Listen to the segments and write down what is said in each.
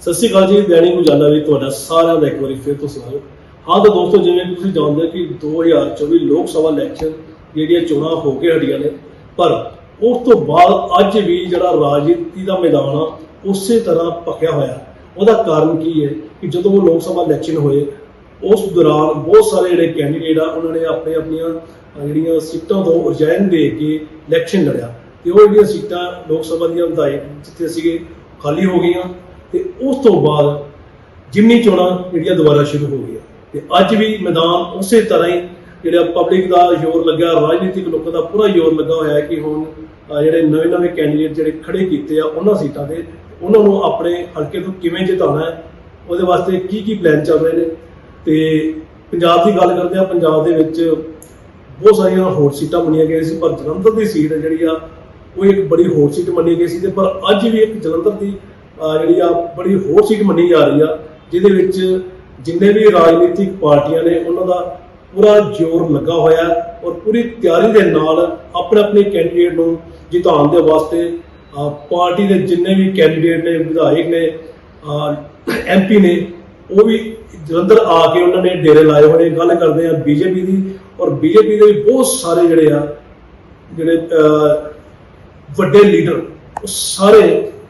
ਸਤਿ ਸ਼੍ਰੀ ਅਕਾਲ ਜੀ ਦੈਨਿਕ ਉਜਾਲਾ ਵੀ ਤੁਹਾਡਾ ਸਾਰਿਆਂ ਦਾ ਇੱਕ ਵਾਰੀ ਫਿਰ ਤੋਂ ਸਵਾਗਤ। ਹਾਂ ਤਾਂ ਦੋਸਤੋ, ਜਿਵੇਂ ਤੁਸੀਂ ਜਾਣਦੇ ਹੋ ਕਿ 2024 ਲੋਕ ਸਭਾ ਇਲੈਕਸ਼ਨ ਜਿਹੜੀਆਂ ਚੋਣਾਂ ਹੋ ਕੇ ਹਟੀਆਂ ਨੇ, ਪਰ ਉਸ ਤੋਂ ਬਾਅਦ ਅੱਜ ਵੀ ਜਿਹੜਾ ਰਾਜਨੀਤੀ ਦਾ ਮੈਦਾਨ ਆ, ਉਸੇ ਤਰ੍ਹਾਂ ਪੱਕਿਆ ਹੋਇਆ। ਉਹਦਾ ਕਾਰਨ ਕੀ ਹੈ ਕਿ ਜਦੋਂ ਉਹ ਲੋਕ ਸਭਾ ਇਲੈਕਸ਼ਨ ਹੋਏ, ਉਸ ਦੌਰਾਨ ਬਹੁਤ ਸਾਰੇ ਜਿਹੜੇ ਕੈਂਡੀਡੇਟ ਆ, ਉਹਨਾਂ ਨੇ ਆਪਣੇ ਆਪਣੀਆਂ ਜਿਹੜੀਆਂ ਸੀਟਾਂ ਤੋਂ ਰਜਾਇਨ ਦੇ ਕੇ ਇਲੈਕਸ਼ਨ ਲੜਿਆ। ਤੇ ਉਹ ਜਿਹੜੀਆਂ ਸੀਟਾਂ ਲੋਕ ਸਭਾ ਦੀਆਂ ਵਿਧਾਇਕ ਜਿੱਥੇ ਸੀਗੇ, ਖਾਲੀ ਹੋ ਗਈਆਂ। ਤੇ ਉਸ ਤੋਂ ਬਾਅਦ ਜਿਮਨੀ ਚੋਣਾਂ ਜਿਹੜੀਆਂ ਦੁਬਾਰਾ ਸ਼ੁਰੂ ਹੋ ਗਈਆਂ, ਤੇ ਅੱਜ ਵੀ ਮੈਦਾਨ ਉਸੇ ਤਰ੍ਹਾਂ ਹੀ ਜਿਹੜਾ ਪਬਲਿਕ ਦਾ ਜ਼ੋਰ ਲੱਗਾ ਰਾਜਨੀਤਿਕ ਲੋਕਾਂ ਦਾ ਪੂਰਾ ਜ਼ੋਰ ਲੱਗਾ ਹੋਇਆ ਹੈ ਕਿ ਹੁਣ ਜਿਹੜੇ ਨਵੇਂ ਨਵੇਂ ਕੈਂਡੀਡੇਟ ਜਿਹੜੇ ਖੜੇ ਕੀਤੇ ਆ ਉਹਨਾਂ ਸੀਟਾਂ ਤੇ, ਉਹਨਾਂ ਨੂੰ ਆਪਣੇ ਹਲਕੇ ਤੋਂ ਕਿਵੇਂ ਜਿਤਾਉਣਾ ਹੈ, ਉਹਦੇ ਵਾਸਤੇ ਕੀ ਕੀ ਪਲਾਨ ਚੱਲ ਰਹੇ ਨੇ? ਤੇ ਪੰਜਾਬ ਦੀ ਗੱਲ ਕਰਦੇ ਆ ਪੰਜਾਬ ਦੇ ਵਿੱਚ ਬਹੁਤ ਸਾਰੀਆਂ ਹੋਰ ਸੀਟਾਂ ਮੰਨੀਆਂ ਗਈਆਂ ਸੀ, ਪਰ ਜਲੰਧਰ ਦੀ ਸੀਟ ਜਿਹੜੀ ਆ, ਉਹ ਇੱਕ ਬੜੀ ਹੋਰ ਸੀਟ ਮੰਨੀ ਗਈ ਸੀ ਤੇ ਪਰ ਅੱਜ ਵੀ ਇੱਕ ਜਲੰਧਰ ਦੀ ਜਿਹੜੀ ਆ, ਬੜੀ ਹੋਰ ਸੀਟ ਮੰਨੀ ਜਾ ਰਹੀ ਆ, ਜਿਹਦੇ ਵਿੱਚ ਜਿੰਨੇ ਵੀ ਰਾਜਨੀਤਿਕ ਪਾਰਟੀਆਂ ਨੇ, ਉਹਨਾਂ ਦਾ ਪੂਰਾ ਜ਼ੋਰ ਲੱਗਾ ਹੋਇਆ ਔਰ ਪੂਰੀ ਤਿਆਰੀ ਦੇ ਨਾਲ ਆਪਣੇ ਆਪਣੇ ਕੈਂਡੀਡੇਟ ਨੂੰ ਜਿਤਾਉਣ ਦੇ ਵਾਸਤੇ ਪਾਰਟੀ ਦੇ ਜਿੰਨੇ ਵੀ ਕੈਂਡੀਡੇਟ ਨੇ, ਵਿਧਾਇਕ ਨੇ ਐਮਪੀ ਨੇ, ਉਹ ਵੀ ਜਲੰਧਰ ਆ ਕੇ ਉਹਨਾਂ ਨੇ ਡੇਰੇ ਲਾਏ ਹੋਏ ਨੇ ਗੱਲ ਕਰਦੇ ਆ ਬੀਜੇਪੀ ਦੀ ਔਰ ਬੀਜੇਪੀ ਦੇ ਬਹੁਤ ਸਾਰੇ ਜਿਹੜੇ ਆ, ਜਿਹੜੇ ਵੱਡੇ ਲੀਡਰ ਉਹ ਸਾਰੇ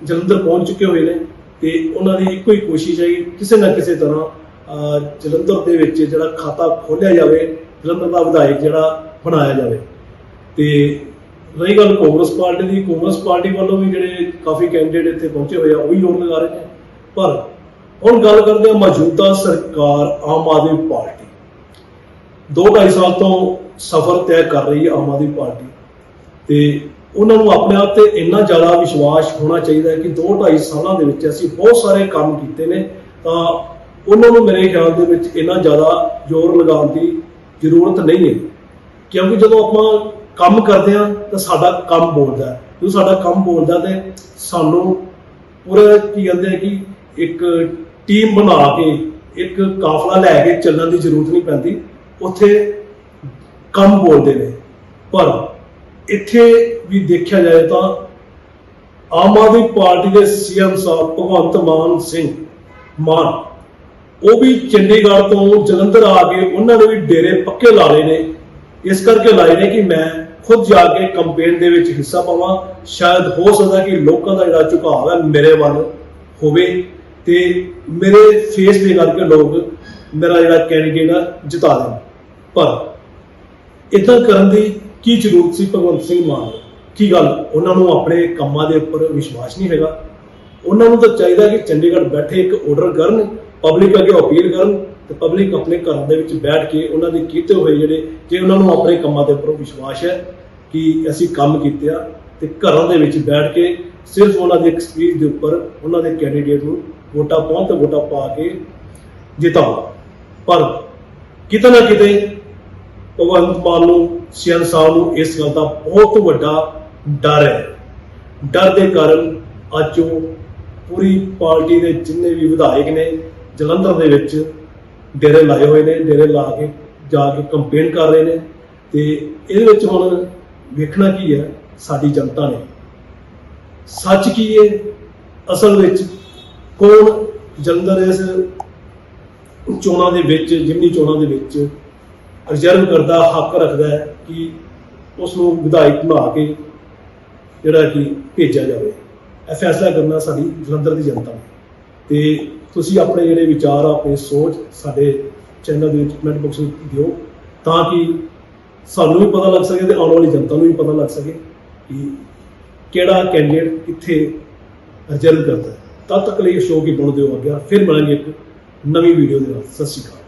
ਜਲੰਧਰ ਪਹੁੰਚ ਚੁੱਕੇ ਹੋਏ ਨੇ ਤੇ ਉਹਨਾਂ ਦੀ ਇੱਕੋ ਹੀ ਕੋਸ਼ਿਸ਼ ਹੈ ਕਿ ਕਿਸੇ ਨਾ ਕਿਸੇ ਤਰ੍ਹਾਂ ਜਲੰਧਰ ਦੇ ਵਿੱਚ ਜਿਹੜਾ ਖਾਤਾ ਖੋਲਿਆ ਜਾਵੇ, ਜਲੰਧਰ ਦਾ ਵਿਧਾਇਕ ਜਿਹੜਾ ਬਣਾਇਆ ਜਾਵੇ। ਤੇ ਰਹੀ ਗੱਲ ਕਾਂਗਰਸ ਪਾਰਟੀ ਦੀ, ਕਾਂਗਰਸ ਪਾਰਟੀ ਵੱਲੋਂ ਵੀ ਜਿਹੜੇ ਕਾਫੀ ਕੈਂਡੀਡੇਟ ਇੱਥੇ ਪਹੁੰਚੇ ਹੋਏ ਆ, ਉਹ ਵੀ ਜ਼ੋਰ ਲਗਾ ਰਹੇ ਨੇ। ਪਰ ਹੁਣ ਗੱਲ ਕਰਦੇ ਆ ਮੌਜੂਦਾ ਸਰਕਾਰ ਆਮ ਆਦਮੀ ਪਾਰਟੀ। ਦੋ ਢਾਈ ਸਾਲ ਤੋਂ ਸਫ਼ਰ ਤੈਅ ਕਰ ਰਹੀ ਹੈ ਆਮ ਆਦਮੀ ਪਾਰਟੀ। ਤੇ ਉਹਨਾਂ ਨੂੰ ਆਪਣੇ ਆਪ ਤੇ ਇੰਨਾ ਜ਼ਿਆਦਾ ਵਿਸ਼ਵਾਸ ਹੋਣਾ ਚਾਹੀਦਾ ਹੈ ਕਿ ਦੋ ਢਾਈ ਸਾਲਾਂ ਦੇ ਵਿੱਚ ਅਸੀਂ ਬਹੁਤ ਸਾਰੇ ਕੰਮ ਕੀਤੇ ਨੇ, ਤਾਂ ਉਹਨਾਂ ਨੂੰ ਮੇਰੇ ਖਿਆਲ ਦੇ ਵਿੱਚ ਇੰਨਾ ਜ਼ਿਆਦਾ ਜ਼ੋਰ ਲਗਾਉਣ ਦੀ ਜ਼ਰੂਰਤ ਨਹੀਂ ਹੈ। ਕਿਉਂਕਿ ਜਦੋਂ ਆਪਾਂ ਕੰਮ ਕਰਦੇ ਹਾਂ, ਤਾਂ ਸਾਡਾ ਕੰਮ ਬੋਲਦਾ ਹੈ। ਜਦੋਂ ਸਾਡਾ ਕੰਮ ਬੋਲਦਾ ਤੇ ਸਾਨੂੰ ਪੂਰਾ ਕੀ ਕਹਿੰਦੇ ਆ ਕਿ ਇੱਕ ਟੀਮ ਬਣਾ ਕੇ, ਇੱਕ ਕਾਫਲਾ ਲੈ ਕੇ ਚੱਲਣ ਦੀ ਜ਼ਰੂਰਤ ਨਹੀਂ ਪੈਂਦੀ। ਉੱਥੇ ਕੰਮ ਬੋਲਦੇ ਨੇ। ਪਰ ਇੱਥੇ ਵੀ ਦੇਖਿਆ ਜਾਏ ਤਾਂ ਆਮ ਆਦਮੀ ਪਾਰਟੀ ਦੇ ਸੀਐਮ ਸਾਹਿਬ ਭਗਵੰਤ ਮਾਨ ਸਿੰਘ ਮਾਨ, ਉਹ ਵੀ ਚੰਡੀਗੜ੍ਹ ਤੋਂ ਜਲੰਧਰ ਆ ਕੇ ਉਹਨਾਂ ਨੇ ਵੀ ਡੇਰੇ ਪੱਕੇ ਲਾ ਲਏ ਨੇ। ਇਸ ਕਰਕੇ ਲਾਏ ਨੇ ਕਿ ਮੈਂ ਖੁਦ ਜਾ ਕੇ ਕੰਪੇਨ ਦੇ ਵਿੱਚ ਹਿੱਸਾ ਪਾਵਾਂ। ਸ਼ਾਇਦ ਹੋ ਸਕਦਾ ਕਿ ਲੋਕਾਂ ਦਾ ਜਿਹੜਾ ਝੁਕਾਅ ਹੈ ਮੇਰੇ ਵੱਲ ਹੋਵੇ ਤੇ ਮੇਰੇ ਫੇਸ ਦੇ ਕਰਕੇ ਲੋਕ ਮੇਰਾ ਜਿਹੜਾ ਕੈਂਡੀਡੇਟ ਆ ਜਿਤਾ ਦੇਣ। ਪਰ ਇਦਾਂ ਕਰਨ ਦੀ ਕੀ ਜ਼ਰੂਰਤ ਸੀ ਭਗਵੰਤ ਸਿੰਘ ਮਾਨ ਕੀ ਗੱਲ? ਉਹਨਾਂ ਨੂੰ ਆਪਣੇ ਕੰਮਾਂ ਦੇ ਉੱਪਰ ਵਿਸ਼ਵਾਸ ਨਹੀਂ ਹੈਗਾ। ਉਹਨਾਂ ਨੂੰ ਤਾਂ ਚਾਹੀਦਾ ਕਿ ਚੰਡੀਗੜ੍ਹ ਬੈਠੇ ਇੱਕ ਆਰਡਰ ਕਰਨ ਪਬਲਿਕ ਅੱਗੇ ਅਪੀਲ ਕਰਨ ਤੇ ਪਬਲਿਕ ਆਪਣੇ ਘਰਾਂ ਦੇ ਵਿੱਚ ਬੈਠ ਕੇ ਉਹਨਾਂ ਦੇ ਕੀਤੇ ਹੋਏ ਜਿਹੜੇ, ਜੇ ਉਹਨਾਂ ਨੂੰ ਆਪਣੇ ਕੰਮਾਂ ਦੇ ਉੱਪਰ ਵਿਸ਼ਵਾਸ ਹੈ ਕਿ ਅਸੀਂ ਕੰਮ ਕੀਤੇ ਆ ਤੇ ਘਰਾਂ ਦੇ ਵਿੱਚ ਬੈਠ ਕੇ ਸਿਰਫ ਉਹਨਾਂ ਦੇ ਐਕਸਪੀਰੀਅੰਸ ਦੇ ਉੱਪਰ ਉਹਨਾਂ ਦੇ ਕੈਂਡੀਡੇਟ ਨੂੰ ਵੋਟਾਂ ਪਾਉਣ ਤੇ ਵੋਟਾਂ ਪਾ ਕੇ ਜਿਤਾਉਣ। ਪਰ ਕਿਤੇ ਨਾ ਕਿਤੇ ਭਗਵੰਤ ਮਾਨ ਨੂੰ, ਸੀਐਮ ਸਾਹਿਬ ਨੂੰ ਇਸ ਗੱਲ ਦਾ ਬਹੁਤ ਵੱਡਾ ਡਰ ਹੈ। ਡਰ ਦੇ ਕਾਰਨ ਅੱਜ ਉਹ ਪੂਰੀ ਪਾਰਟੀ ਦੇ ਜਿੰਨੇ ਵੀ ਵਿਧਾਇਕ ਨੇ, ਜਲੰਧਰ ਦੇ ਵਿੱਚ ਡੇਰੇ ਲਾਏ ਹੋਏ ਨੇ, ਡੇਰੇ ਲਾ ਕੇ ਜਾ ਕੇ ਕੰਪੇਨ ਕਰ ਰਹੇ ਨੇ ਤੇ ਇਹਦੇ ਵਿੱਚ ਹੁਣ ਵੇਖਣਾ ਕੀ ਹੈ, ਸਾਡੀ ਜਨਤਾ ਨੇ। ਸੱਚ ਕੀ ਹੈ? ਅਸਲ ਵਿੱਚ ਕੌਣ ਜਲੰਧਰ ਇਸ ਚੋਣਾਂ ਦੇ ਵਿੱਚ ਜਿਮਨੀ ਚੋਣਾਂ ਦੇ ਵਿੱਚ ਰਿਜ਼ਰਵ ਕਰਦਾ, ਹੱਕ ਰੱਖਦਾ ਹੈ ਕਿ ਉਸ ਨੂੰ ਵਿਧਾਇਕ ਬਣਾ ਕੇ ਜਿਹੜਾ ਕਿ ਭੇਜਿਆ ਜਾਵੇ। ਇਹ ਫੈਸਲਾ ਕਰਨਾ ਸਾਡੀ ਜਲੰਧਰ ਦੀ ਜਨਤਾ ਨੇ। ਤੇ ਤੁਸੀਂ ਆਪਣੇ ਜਿਹੜੇ ਵਿਚਾਰ ਆਪਣੀ ਸੋਚ ਸਾਡੇ ਚੈਨਲ ਦੇ ਵਿੱਚ ਕਮੈਂਟ ਬਾਕਸ ਵਿੱਚ ਦਿਓ, ਤਾਂ ਕਿ ਸਾਨੂੰ ਵੀ ਪਤਾ ਲੱਗ ਸਕੇ ਤੇ ਆਉਣ ਵਾਲੀ ਜਨਤਾ ਨੂੰ ਵੀ ਪਤਾ ਲੱਗ ਸਕੇ ਕਿ ਕਿਹੜਾ ਕੈਂਡੀਡੇਟ ਕਿੱਥੇ ਰਿਜ਼ਰਵ ਕਰਦਾ ਹੈ। ਤਦ ਤੱਕ ਲਈ ਸ਼ੋਅ ਕੀ ਬਣ ਦਿਓ ਅੱਗੇ। ਫਿਰ ਮਿਲਾਂਗੇ ਇੱਕ ਨਵੀਂ ਵੀਡੀਓ ਦੇ ਨਾਲ। ਸਤਿ ਸ਼੍ਰੀ ਅਕਾਲ।